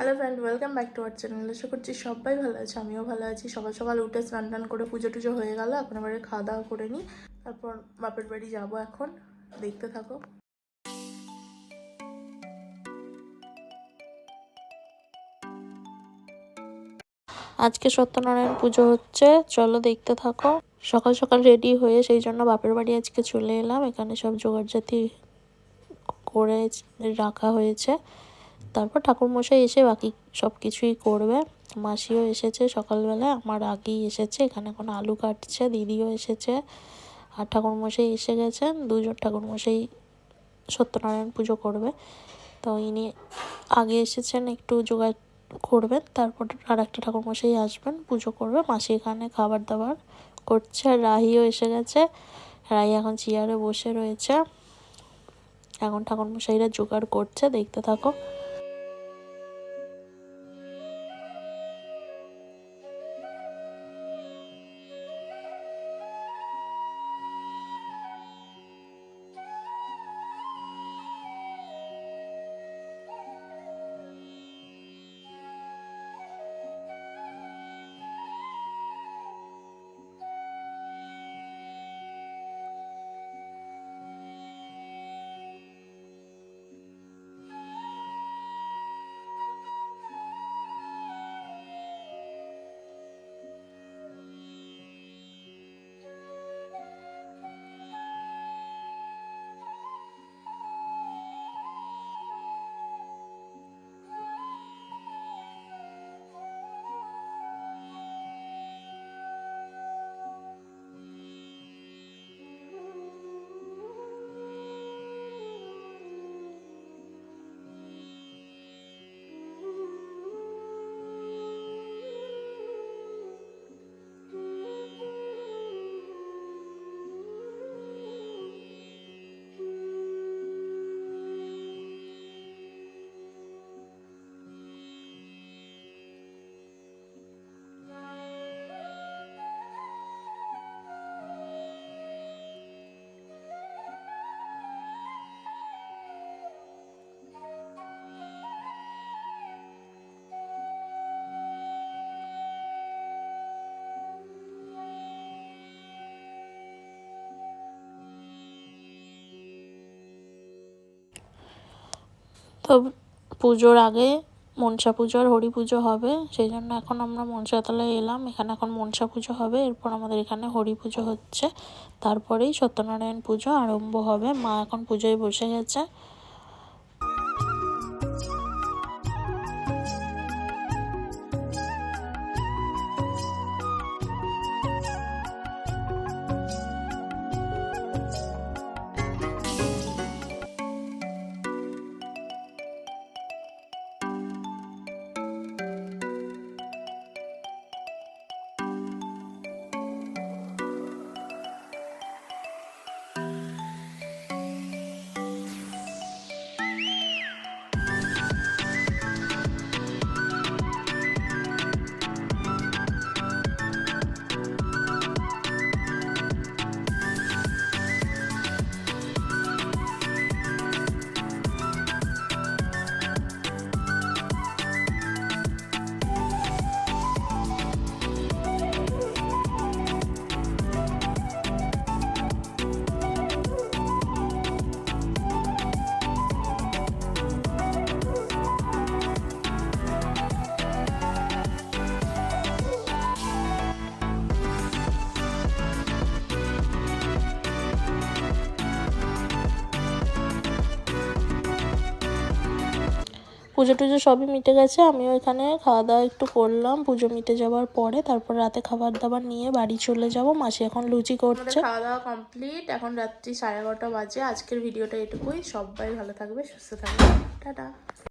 Hello friend welcome back to our channel আশা করছি সবাই ভালো আছে, আমিও ভালো আছি। সকাল সকাল উঠে স্নান টান করে পুজো টুজো হয়ে গেল এখন এবারে খাওয়া দাওয়া করে নিই। তারপর বাপের বাড়ি যাব এখন, দেখতে থাকো। আজকে সত্যনারায়ণ পুজো হচ্ছে, চলো দেখতে থাকো। সকাল সকাল রেডি হয়ে সেই জন্য বাপের বাড়ি আজকে চলে এলাম। এখানে সব জোগাড়জাতি করে রাখা হয়েছে। তারপর ঠাকুরমশাই এসে বাকি সব কিছুই করবে। মাসিও এসেছে সকালবেলা আমার আগেই এসেছে, এখানে এখন আলু কাটছে, দিদিও এসেছে। আর ঠাকুরমশাই এসে গেছেন, দুজন ঠাকুরমশাই সত্যনারায়ণ পুজো করবে। তো ইনি আগে এসেছেন, একটু জোগাড় করবেন, তারপর আর একটা ঠাকুরমশাই আসবেন, পুজো করবে। মাসি এখানে খাবার দাবার করছে, আর রাহিও এসে গেছে। রাহি এখন চেয়ারে বসে রয়েছে। এখন ঠাকুরমশাইরা জোগাড় করছে, দেখতে থাকো। পুজোর আগে মনসা পুজো আর হরি পুজো হবে, সেই জন্য এখন আমরা মনসাতলায় এলাম। এখানে এখন মনসা পুজো হবে, এরপর আমাদের এখানে হরি পুজো হচ্ছে। তারপরেই সত্যনারায়ণ পুজো আরম্ভ হবে। মা এখন পুজোয় বসে গেছে। পুজো টুজো সবই মিটে গেছে আমিও এখানে খাওয়া দাওয়া একটু করলাম পুজো মিটে যাওয়ার পরে তারপর রাতে খাবার দাবার নিয়ে বাড়ি চলে যাব মাসি এখন লুচি করছে। খাওয়া দাওয়া কমপ্লিট এখন রাত্রি সাড়ে এগারোটা বাজে আজকের ভিডিওটা এটুকুই সবাই ভালো থাকবে সুস্থ থাকবে টাটা।